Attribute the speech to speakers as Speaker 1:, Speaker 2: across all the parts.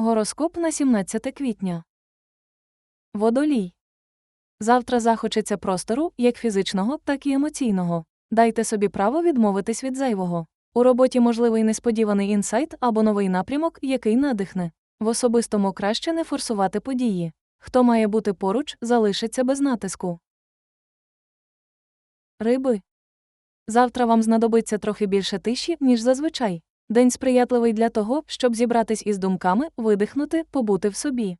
Speaker 1: Гороскоп на 17 квітня. Водолій. Завтра захочеться простору, як фізичного, так і емоційного. Дайте собі право відмовитись від зайвого. У роботі можливий несподіваний інсайт або новий напрямок, який надихне. В особистому краще не форсувати події. Хто має бути поруч, залишиться без натиску. Риби. Завтра вам знадобиться трохи більше тиші, ніж зазвичай. День сприятливий для того, щоб зібратись із думками, видихнути, побути в собі.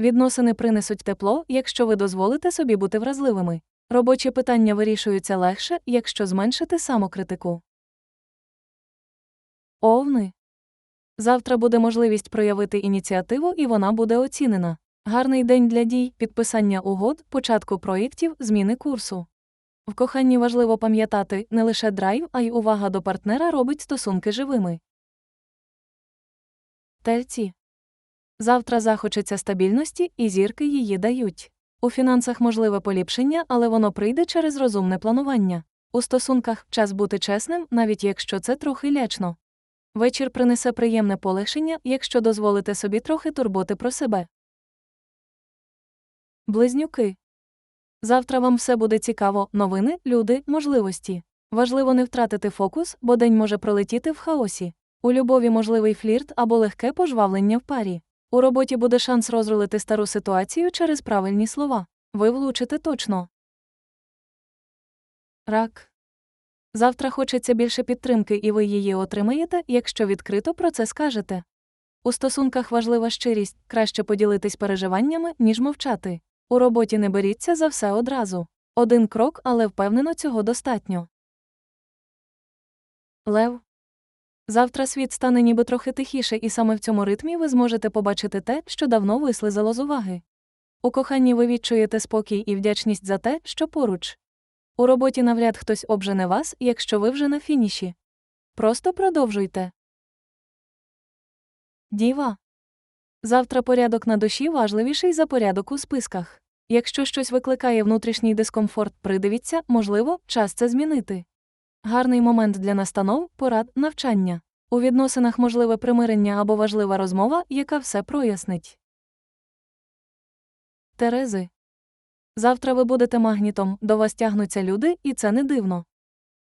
Speaker 1: Відносини принесуть тепло, якщо ви дозволите собі бути вразливими. Робочі питання вирішуються легше, якщо зменшити самокритику. Овни. Завтра буде можливість проявити ініціативу, і вона буде оцінена. Гарний день для дій, підписання угод, початку проєктів, зміни курсу. В коханні важливо пам'ятати не лише драйв, а й увага до партнера робить стосунки живими. Тельці. Завтра захочеться стабільності, і зірки її дають. У фінансах можливе поліпшення, але воно прийде через розумне планування. У стосунках час бути чесним, навіть якщо це трохи лячно. Вечір принесе приємне полегшення, якщо дозволите собі трохи турботи про себе. Близнюки. Завтра вам все буде цікаво, новини, люди, можливості. Важливо не втратити фокус, бо день може пролетіти в хаосі. У любові можливий флірт або легке пожвавлення в парі. У роботі буде шанс розрулити стару ситуацію через правильні слова. Ви влучите точно. Рак. Завтра хочеться більше підтримки, і ви її отримаєте, якщо відкрито про це скажете. У стосунках важлива щирість, краще поділитись переживаннями, ніж мовчати. У роботі не беріться за все одразу. Один крок, але впевнено, цього достатньо. Лев. Завтра світ стане ніби трохи тихіше, і саме в цьому ритмі ви зможете побачити те, що давно вислизало з уваги. У коханні ви відчуєте спокій і вдячність за те, що поруч. У роботі навряд хтось обжене вас, якщо ви вже на фініші. Просто продовжуйте. Діва. Завтра порядок на душі важливіший за порядок у списках. Якщо щось викликає внутрішній дискомфорт, придивіться, можливо, час це змінити. Гарний момент для настанов, порад, навчання. У відносинах можливе примирення або важлива розмова, яка все прояснить. Терези. Завтра ви будете магнітом, до вас тягнуться люди, і це не дивно.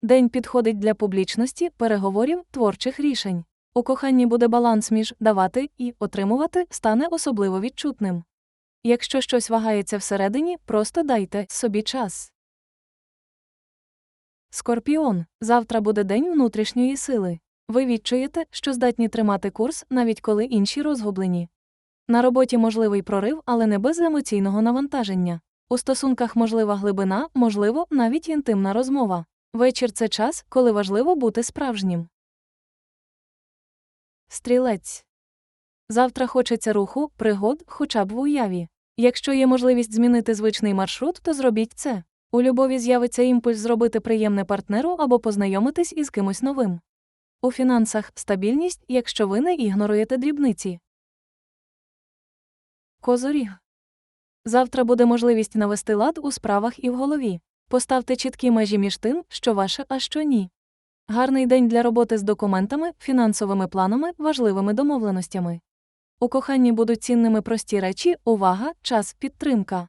Speaker 1: День підходить для публічності, переговорів, творчих рішень. У коханні буде баланс між давати і отримувати стане особливо відчутним. Якщо щось вагається всередині, просто дайте собі час. Скорпіон. Завтра буде день внутрішньої сили. Ви відчуєте, що здатні тримати курс, навіть коли інші розгублені. На роботі можливий прорив, але не без емоційного навантаження. У стосунках можлива глибина, можливо, навіть інтимна розмова. Вечір це час, коли важливо бути справжнім. Стрілець. Завтра хочеться руху, пригод, хоча б в уяві. Якщо є можливість змінити звичний маршрут, то зробіть це. У любові з'явиться імпульс зробити приємне партнеру або познайомитись із кимось новим. У фінансах стабільність, якщо ви не ігноруєте дрібниці. Козоріг. Завтра буде можливість навести лад у справах і в голові. Поставте чіткі межі між тим, що ваше, а що ні. Гарний день для роботи з документами, фінансовими планами, важливими домовленостями. У коханні будуть цінними прості речі, увага, час, підтримка.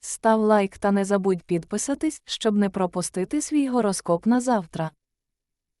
Speaker 1: Став лайк та не забудь підписатись, щоб не пропустити свій гороскоп на завтра.